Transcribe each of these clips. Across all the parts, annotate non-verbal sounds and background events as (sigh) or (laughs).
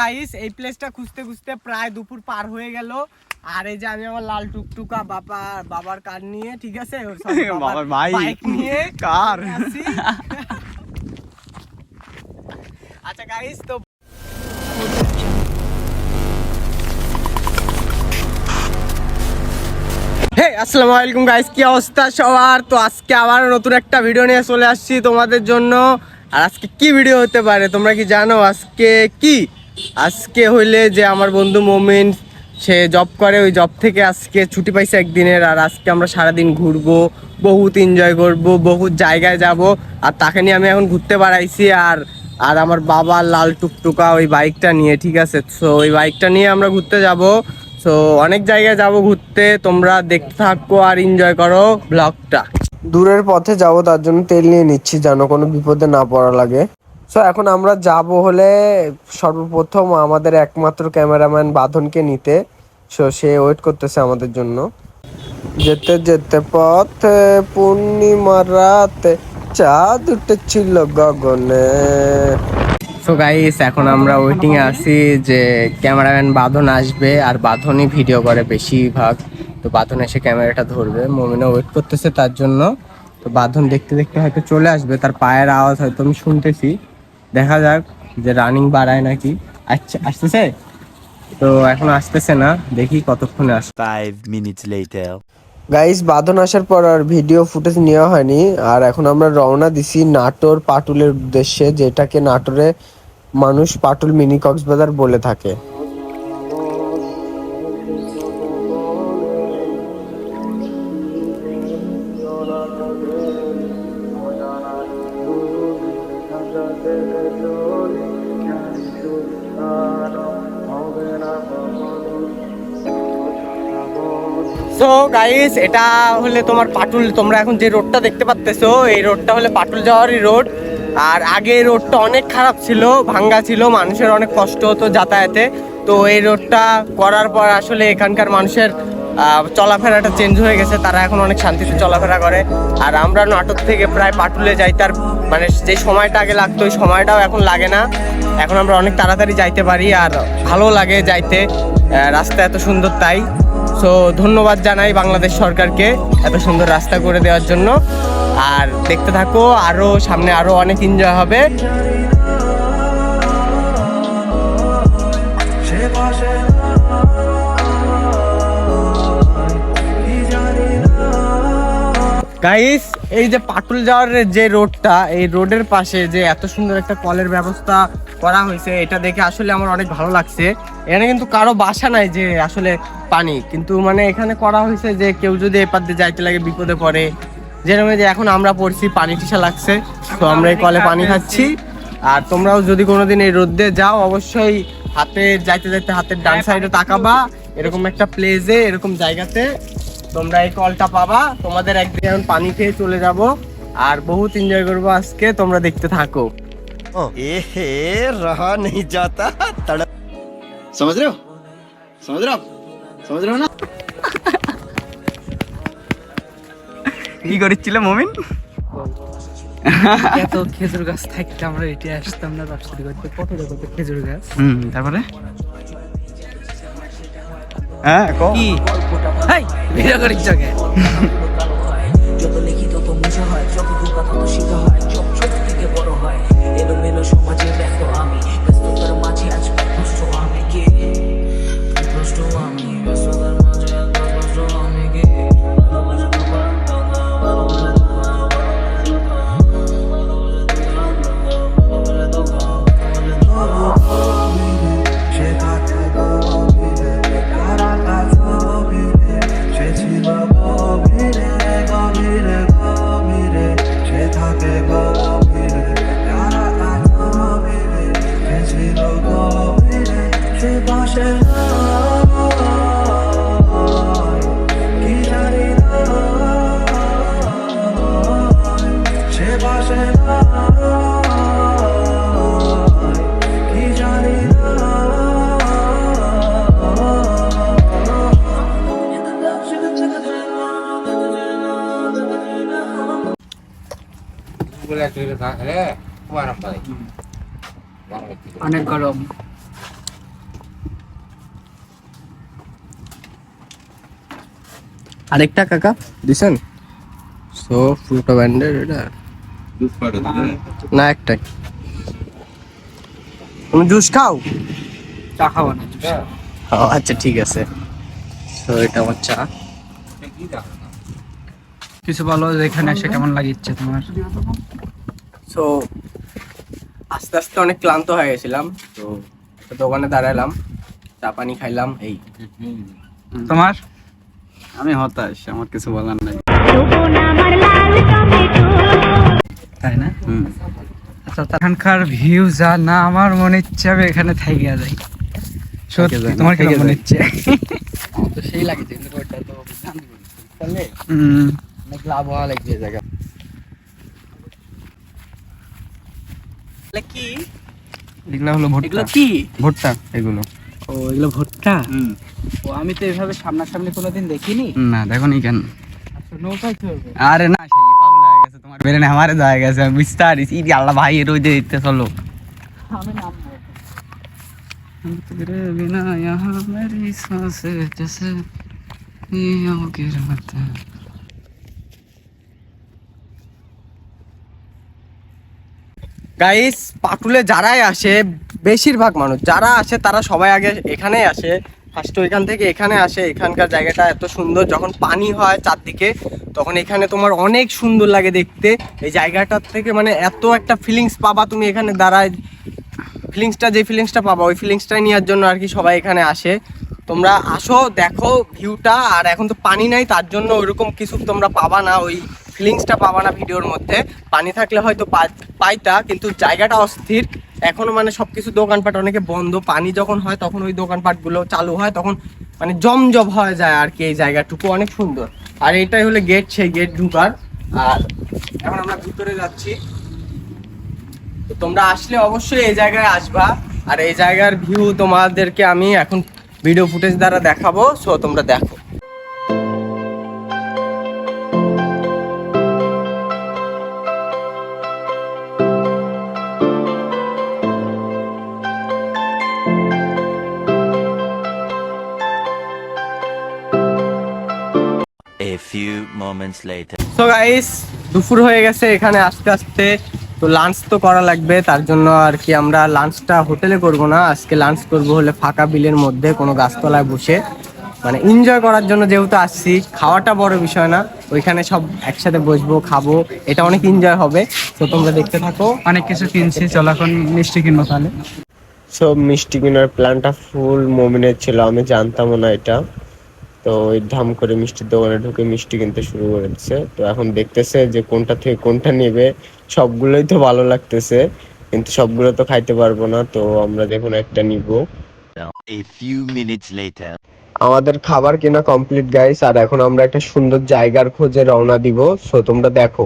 Guys এই প্লেসটা খুঁজতে খুঁজতে প্রায় দুপুর পার হয়ে গেল। আর এই যে আমি আমার লাল টুকটুকা বাবা বাবার কার নিয়ে ঠিক আছে? (laughs) বাবার বাইক। নিয়ে কার? (laughs) আচ্ছা গাইস তো হে আসসালামু আলাইকুম গাইস কি অবস্থা সবার? তো আজকে আবার নতুন একটা ভিডিও নিয়ে চলে আসছি তোমাদের জন্য। আর আজকে কি ভিডিও হতে পারে তোমরা কি জানো? আজকে কি? আজকে হইলে যে আমার বন্ধু মোমিন, সে জব করে, ওই জব থেকে আজকে ছুটি পাইছে একদিনের, আর আজকে আমরা সারাদিন ঘুরবো, বহুত এনজয় করব, বহুত জায়গায় যাব, আর তাকে নিয়ে আমি এখন ঘুরতে বাড়াইছি, আর আর আমার বাবা লাল টুকটুকা ওই বাইকটা নিয়ে, ঠিক আছে? তো ওই বাইকটা নিয়ে আমরা ঘুরতে যাব। সো অনেক জায়গায় যাব ঘুরতে, তোমরা দেখতে থাকো আর এনজয় করো ব্লগটা দূরের পথে যাব, তার জন্য তেল নিয়ে নিচ্ছি, যেন কোনো বিপদে না পড়া লাগে। সো এখন আমরা যাব হলে সর্বপ্রথম আমাদের একমাত্র ক্যামেরাম্যান বাঁধনকে নিতে। সো সে ওয়েট করতেছে আমাদের জন্য। যেতে যেতে পথে পূর্ণিমার রাতে চাঁদ উঠেছিল গগনে। সো গাইস এখন আমরা ওয়েটিং এ আছি যে ক্যামেরাম্যান বাঁধন আসবে আর বাঁধনই ভিডিও করে বেশিরভাগ। তো বাঁধন এসে ক্যামেরাটা ধরবে। মমিনা ওয়েট করতেছে তার জন্য। তো বাঁধন দেখতে দেখতে হয়তো চলে আসবে। তার পায়ের আওয়াজ হয়তো আমি শুনতেছি। দেখা যাক যে রানিং বাড়ায় নাকি। আচ্ছা আসতেছে? তো এখন আসতেছে না দেখি কতক্ষণে আসে। Five minutes later guys Badhon আসার পর আর ভিডিও ফুটেজ নেওয়া হয়নি। আর এখন আমরা রওনা দিছি নাটোর পাটুলের উদ্দেশ্যে যেটাকে নাটোরে মানুষ পাটুল মিনি কক্সবাজার বলে থাকে। গাইস এটা হলে তোমার পাটুল, তোমরা এখন যে রোডটা দেখতে পাচ্তেছো এই রোডটা হলে পাটুল যাওয়ারই রোড আর আগে রোডটা অনেক খারাপ ছিল, ভাঙ্গা ছিল, মানুষের অনেক কষ্ট হতো যাতায়াতে। তো এই রোডটা করার পর আসলে এখানকার মানুষের চলাফেরাটা চেঞ্জ হয়ে গেছে, তারা এখন অনেক শান্তিতে চলাফেরা করে। আর আমরা নাটক থেকে প্রায় পাটুলে যাই, তার মানে যে সময়টা আগে লাগতো, ওই সময়টাও এখন লাগে না। এখন আমরা অনেক তাড়াতাড়ি যাইতে পারি, আর ভালো লাগে যাইতে। রাস্তা এত সুন্দর তাই। সো ধন্যবাদ জানাই বাংলাদেশ সরকারকে এত সুন্দর রাস্তা করে দেওয়ার জন্য। আর দেখতে থাকো আরও সামনে আরও অনেক এনজয় হবে। গাইস এই যে পাটুল যাওয়ার যে রোডটা এই রোডের পাশে যে এত সুন্দর একটা কলের ব্যবস্থা করা হয়েছে এটা দেখে আসলে আমার অনেক ভালো লাগছে। এখানে কিন্তু কারও বাসা নাই যে আসলে পানি কিন্তু মানে এখানে করা হয়েছে যে কেউ যদি এপার দিয়ে যাইতে লাগে বিপদে পড়ে। যেরকম যে এখন আমরা পড়ছি পানি টিসা লাগছে তো আমরা এই কলে পানি খাচ্ছি। আর তোমরাও যদি কোনোদিন এই রোদ্দে যাও অবশ্যই হাতে যাইতে যাইতে হাতের ডান সাইডে তাকাবা। এরকম একটা প্লেসে এরকম জায়গাতে তোমরা এই কলটা পাবা তোমাদের একদিন এখন পানি খেয়ে চলে যাব আর বহুত এনজয় করবো আজকে তোমরা দেখতে থাকো ए रहा नहीं जाता तड़प समझ रहे हो समझ रहे हो आप समझ रहे हो ना কি করেছিল মমিন এত খেজুর গাছ থাকতে আমরা এটি আসতাম না ব্যবসা করতে কত কত খেজুর গাছ হুম তারপরে হ্যাঁ কো কি হাই ভিডিও করিস জগে যত অনেক গরম। আরেকটা কাকা দিছেন? সো ফুলটা ব্যান্ডের এটা। না? একটাই। তুমি জুস খাও? চা খাওয়া না ও আচ্ছা ঠিক আছে। তো এটা আমার চা। কিছু বলো যে এখানে এসে কেমন লাগিচ্ছে তোমার? সো আস্তে আস্তে অনেক ক্লান্ত হয়ে গেছিলাম। তো একটা দোকানে দাঁড়ালাম চা পানি খাইলাম এই। তোমার? আমি হতাশ আমার কিছু বলার নাই। আচ্ছা এখানকার ভিউ যা না আমার মনে ইচ্ছে হবে এখানে যাই। সত্যি তোমার মনে। ইচ্ছে? তো সেই লাগছে কিন্তু ওটা তো তাহলে অনেক লাভ হওয়া লাগছে জায়গা। কি? এগুলো হলো ভুট্টা। এগুলো কি? ভুট্টা এগুলো। ও এগুলো ভুট্টা? ও আমি তো এভাবে সামনাসামনি কোনোদিন দেখিনি। না দেখো নি কেন। নৌকায় চলবে আরে না সেই গেছে তোমার বেরেনে আমারে যায় গেছে আমি বুঝতে পারিস ইদি আল্লাহ ভাই এর ওই দিতে চলো तेरे बिना यहाँ मेरी सांसें जैसे नींयों की रातें গাইস পাটুলে যারাই আসে বেশিরভাগ মানুষ যারা আসে তারা সবাই আগে এখানেই আসে ফার্স্ট ওইখান থেকে এখানে আসে, এখানকার জায়গাটা এত সুন্দর, যখন পানি হয় চারদিকে, তখন এখানে তোমার অনেক সুন্দর লাগে দেখতে। এই জায়গাটার থেকে মানে এত একটা ফিলিংস পাবা তুমি এখানে দাঁড়ায়। ফিলিংসটা যে ফিলিংসটা পাবা, ওই ফিলিংসটাই নেওয়ার জন্য আর কি সবাই এখানে আসে। তোমরা আসো, দেখো ভিউটা আর এখন তো পানি নাই, তার জন্য ওইরকম কিছু তোমরা পাবা না, ওই ফিলিংসটা পাবা না ভিডিওর মধ্যে। পানি থাকলে হয়তো পাইতা, কিন্তু জায়গাটা অস্থির। এখনও মানে সব কিছু দোকানপাট অনেকে বন্ধ, পানি যখন হয় তখন ওই দোকানপাটগুলো চালু হয়, তখন মানে জমজম হয়ে যায় আর কি এই জায়গাটুকু, অনেক সুন্দর। আর এটাই হলো গেট সেই গেট ঢুকার। আর এখন আমরা ভিতরে যাচ্ছি। তো তোমরা আসলে অবশ্যই এই জায়গায় আসবা। আর এই জায়গার ভিউ তোমাদেরকে আমি এখন ভিডিও ফুটেজ দ্বারা দেখাবো সো তোমরা দেখো। Moments later. সো গাইস দুপুর হয়ে গেছে এখানে আস্তে আস্তে তো লাঞ্চ তো করা লাগবে তার জন্য আর কি আমরা লাঞ্চটা হোটেলে করব না আজকে লাঞ্চ করব হলে ফাঁকা বিলের মধ্যে কোনো গাছতলায় বসে। মানে এনজয় করার জন্য যেহেতু আসছি খাওয়াটা বড় বিষয় না ওইখানে সব একসাথে বসবো খাব এটা অনেক এনজয় হবে। তো তোমরা দেখতে থাকো। অনেক কিছু কিনছি চলো এখন মিষ্টি কিনবো তাহলে। সব মিষ্টি কেনার প্ল্যানটা ফুল মোমিনের ছিল আমি জানতামও না এটা। তো ওই ধাম করে মিষ্টির দোকানে ঢুকে মিষ্টি কিনতে শুরু করেছে। তো এখন দেখতেছে যে কোনটা থেকে কোনটা নেবে। সবগুলোই তো ভালো লাগতেছে কিন্তু সবগুলো তো খাইতে পারব না তো আমরা দেখুন একটা নিব। আমাদের খাবার কিনা কমপ্লিট গাইস আর এখন আমরা একটা সুন্দর জায়গার খোঁজে রওনা দিব। সো তোমরা দেখো।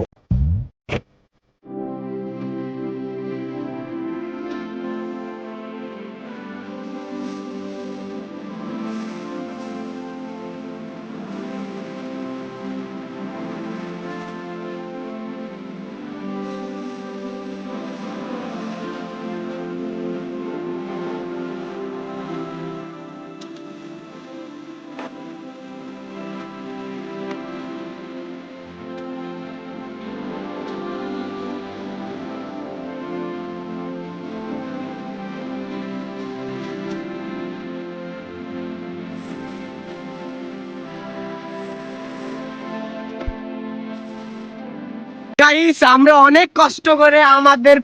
গাইস আমরা অনেক কষ্ট করে আমাদের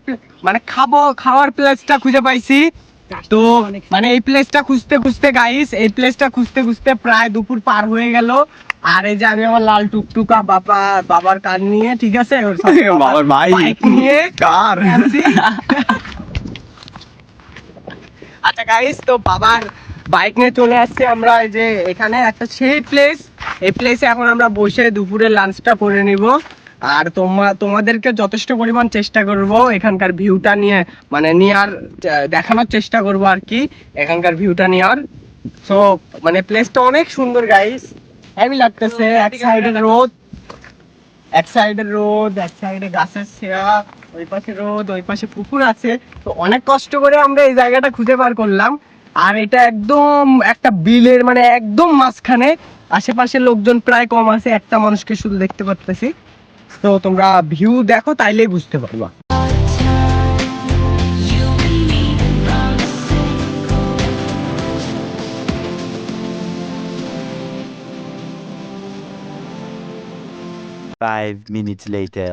মানে খাব খাওয়ার প্লেসটা খুঁজে পাইছি। তো মানে এই প্লেসটা খুঁজতে খুঁজতে গাইস এই প্লেসটা খুঁজতে খুঁজতে প্রায় দুপুর পার হয়ে গেল। আর এই যে আমি আমার লাল টুকটুকা বাবা বাবার কার নিয়ে ঠিক আছে? ওর (laughs) বাবার ভাই। নিয়ে কার? (laughs) আচ্ছা গাইস তো বাবার বাইক নিয়ে চলে আসছে আমরা। এই যে এখানে একটা সেই প্লেস এই প্লেসে এখন আমরা বসে দুপুরে লাঞ্চটা করে নিব। আর তোমা তোমাদেরকে যথেষ্ট পরিমাণ চেষ্টা করব এখানকার ভিউটা নিয়ে মানে নেওয়ার দেখানোর চেষ্টা করব আর কি এখানকার ভিউটা নেওয়ার। সো মানে প্লেসটা অনেক সুন্দর গাইস হেভি লাগতেছে এক সাইডে রোদ এক সাইডে রোদ এক সাইডে গাছের ছেঁয়া ওই পাশে রোদ ওই পাশে পুকুর আছে। তো অনেক কষ্ট করে আমরা এই জায়গাটা খুঁজে বার করলাম। আর এটা একদম একটা বিলের মানে একদম মাঝখানে। আশেপাশে লোকজন প্রায় কম আছে একটা মানুষকে শুধু দেখতে পারতেছি। তো তোমরা ভিউ দেখো তাইলেই বুঝতে পারবা Five minutes later.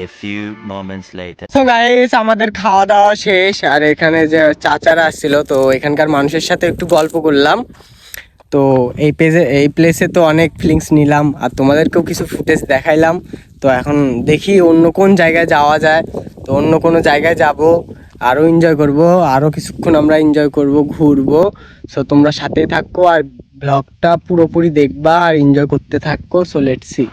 A few moments later. তো গাইস আমাদের খাওয়া দাওয়া শেষ, আর এখানে যে চাচারা আসছিল, তো এখানকার মানুষের সাথে একটু গল্প করলাম। তো এই পেজে এই প্লেসে তো অনেক ফিলিংস নিলাম, আর তোমাদেরকেও কিছু ফুটেজ দেখাইলাম। তো এখন দেখি অন্য কোন জায়গায় যাওয়া যায়। তো অন্য কোনো জায়গায় যাব আরও এনজয় করব আরও কিছুক্ষণ আমরা এনজয় করব, ঘুরবো। সো তোমরা সাথেই থাকো, আর ব্লগটা পুরোপুরি দেখবা, আর এনজয় করতে থাকো। So let's see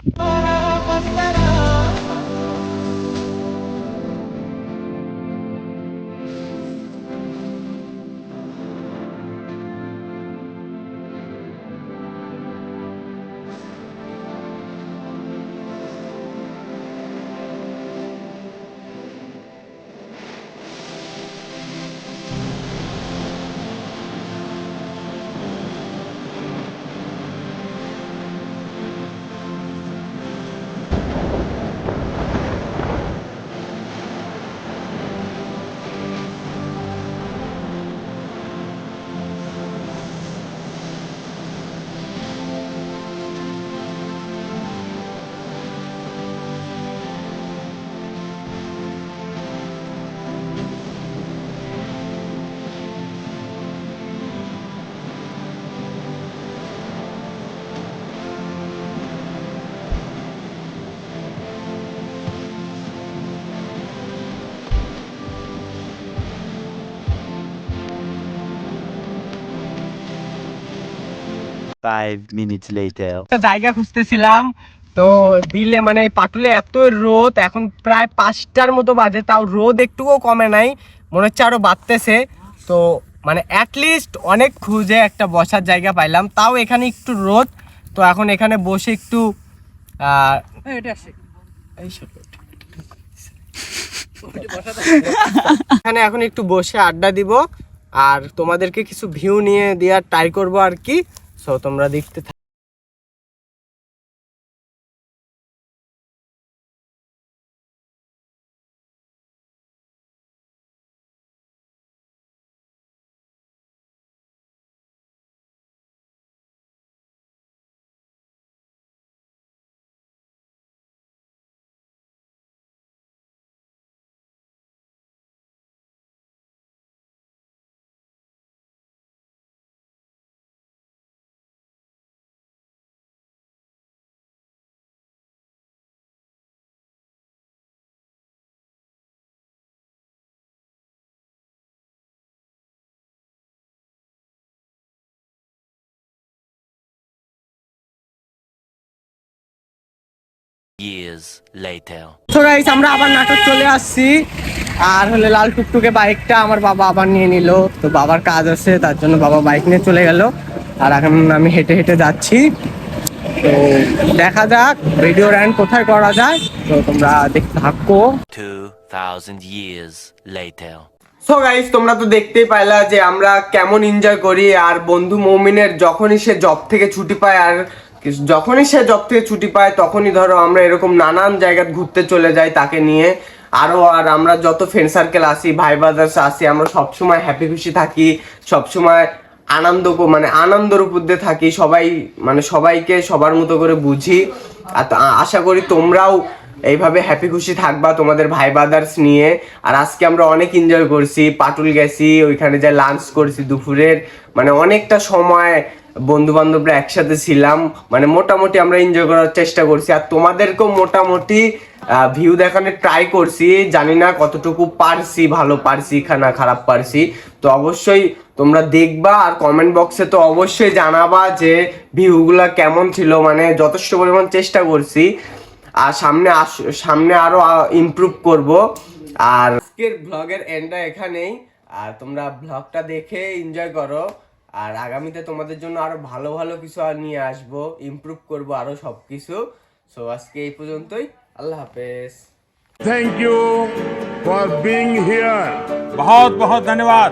Minutes later. একটা জায়গা খুঁজতেছিলাম, তো বিলে মানে পাটুলে এত রোদ, এখন প্রায় পাঁচটার মতো বাজে, তাও রোদ একটুও কমে নাই, মনে হচ্ছে আরও বাড়তেছে। তো মানে অ্যাটলিস্ট অনেক খুঁজে একটা বসার জায়গা পাইলাম, তাও এখানে একটু রোদ, তো এখন এখানে বসে একটু এখানে এখন একটু বসে আড্ডা দিব, আর তোমাদেরকে কিছু ভিউ নিয়ে দেওয়ার ট্রাই করব আর কি। সো তোমরা দেখতে Years later. তো গাইস আমরা আবার নাটক চলে আসছি। আর হলে লাল টুকটুকে বাইকটা আমার বাবা আবার নিয়ে নিল। তো বাবার কাজ আছে তার জন্য বাবা বাইক নিয়ে চলে গেল। আর এখন আমি হেঁটে হেঁটে যাচ্ছি। তো দেখা যাক ভিডিও র্যান্ড কোথায় করা যায়। তো তোমরা দেখতে থাকো। Two thousand years later. So guys তোমরা তো দেখতেই পাইলা যে আমরা কেমন এনজয় করি। আর বন্ধু মৌমিনের যখনই সে জব থেকে ছুটি পায় আর যখনই সে জব থেকে ছুটি পায়, তখনই ধরো আমরা এরকম নানান জায়গায় ঘুরতে চলে যাই তাকে নিয়ে। আরও আর আমরা যত ফ্রেন্ড সার্কেল আসি, ভাই ব্রাদার্স আসি, আমরা সবসময় হ্যাপি খুশি থাকি, সবসময় আনন্দ মানে আনন্দের উপর দিয়ে থাকি, সবাই মানে সবাইকে সবার মতো করে বুঝি। আর আশা করি তোমরাও এইভাবে হ্যাপি খুশি থাকবা তোমাদের ভাই ব্রাদার্স নিয়ে। আর আজকে আমরা অনেক এনজয় করছি, পাটুল গেছি, ওইখানে যা লাঞ্চ করছি দুপুরের মানে অনেকটা সময় বন্ধু বান্ধবরা একসাথে ছিলাম। মানে মোটামুটি আমরা এনজয় করার চেষ্টা করছি। আর তোমাদেরকেও মোটামুটি ভিউ দেখানোর ট্রাই করছি। জানি না কতটুকু পারছি, ভালো পারছি না, খারাপ পারছি। তো অবশ্যই তোমরা দেখবা আর কমেন্ট বক্সে তো অবশ্যই জানাবা যে ভিউগুলা কেমন ছিল। মানে যথেষ্ট পরিমাণ চেষ্টা করছি। আর সামনে আস, সামনে আরও ইমপ্রুভ করব। আর আজকের ব্লগের এন্ডটা এখানেই। আর তোমরা ব্লগটা দেখে এনজয় করো। আর আগামীতে তোমাদের জন্য আরও ভালো ভালো কিছু নিয়ে আসব ইমপ্রুভ করব আরও সব কিছু সো আজকে এই পর্যন্তই। আল্লাহ হাফেজ। Thank you for being here বহুত বহুত ধন্যবাদ।